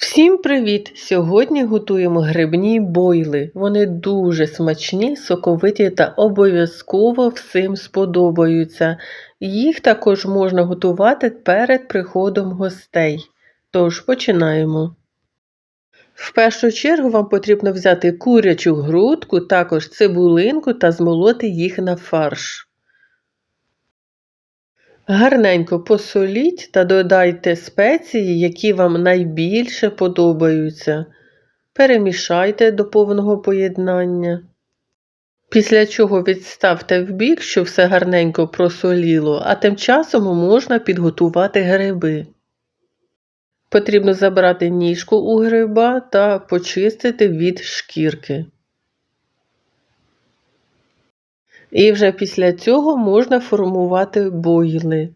Всім привіт! Сьогодні готуємо грибні бойли. Вони дуже смачні, соковиті та обов'язково всім сподобаються. Їх також можна готувати перед приходом гостей. Тож починаємо. В першу чергу вам потрібно взяти курячу грудку, також цибулинку та змолоти їх на фарш. Гарненько посоліть та додайте спеції, які вам найбільше подобаються. Перемішайте до повного поєднання. Після чого відставте в бік, щоб все гарненько просоліло, а тим часом можна підготувати гриби. Потрібно забрати ніжку у гриба та почистити від шкірки. І вже після цього можна формувати бойли.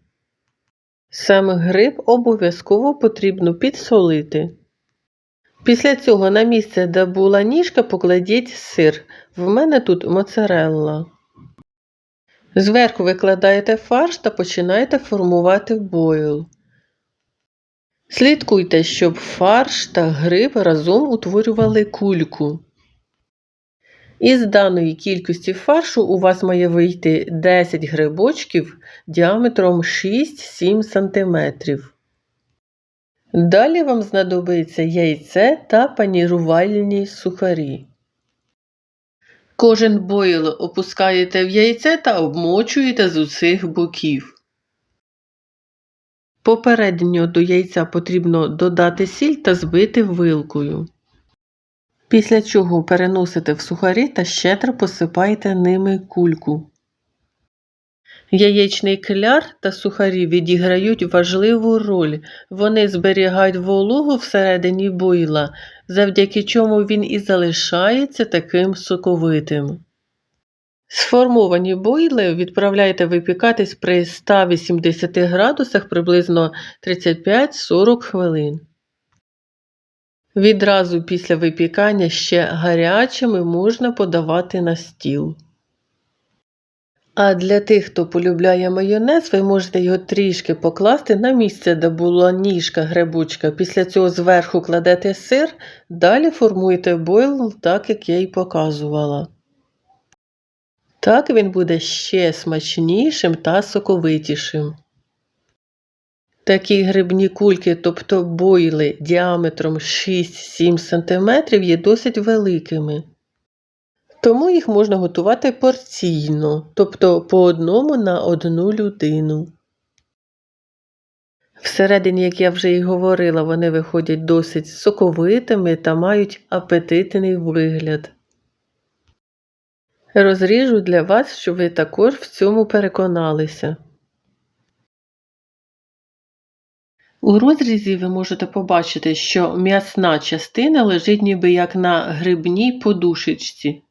Саме гриб обов'язково потрібно підсолити. Після цього на місце, де була ніжка, покладіть сир. В мене тут моцарелла. Зверху викладаєте фарш та починаєте формувати бойл. Слідкуйте, щоб фарш та гриб разом утворювали кульку. Із даної кількості фаршу у вас має вийти 10 грибочків діаметром 6-7 см. Далі вам знадобиться яйце та панірувальні сухарі. Кожен бойл опускаєте в яйце та обмочуєте з усіх боків. Попередньо до яйця потрібно додати сіль та збити вилкою. Після чого переносите в сухарі та щедро посипаєте ними кульку. Яєчний кляр та сухарі відіграють важливу роль. Вони зберігають вологу всередині бойла, завдяки чому він і залишається таким соковитим. Сформовані бойли відправляйте випікатись при 180 градусах приблизно 35-40 хвилин. Відразу після випікання ще гарячими можна подавати на стіл. А для тих, хто полюбляє майонез, ви можете його трішки покласти на місце, де була ніжка грибочка. Після цього зверху кладете сир, далі формуєте бойл, так як я й показувала. Так він буде ще смачнішим та соковитішим. Такі грибні кульки, тобто бойли діаметром 6-7 см, є досить великими. Тому їх можна готувати порційно, тобто по одному на одну людину. Всередині, як я вже і говорила, вони виходять досить соковитими та мають апетитний вигляд. Розріжу для вас, щоб ви також в цьому переконалися. У розрізі ви можете побачити, що м'ясна частина лежить ніби як на грибній подушечці.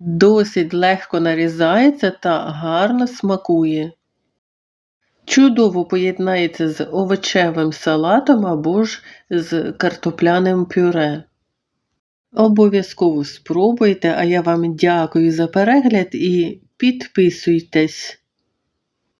Досить легко нарізається та гарно смакує. Чудово поєднається з овочевим салатом або ж з картопляним пюре. Обов'язково спробуйте, а я вам дякую за перегляд і підписуйтесь.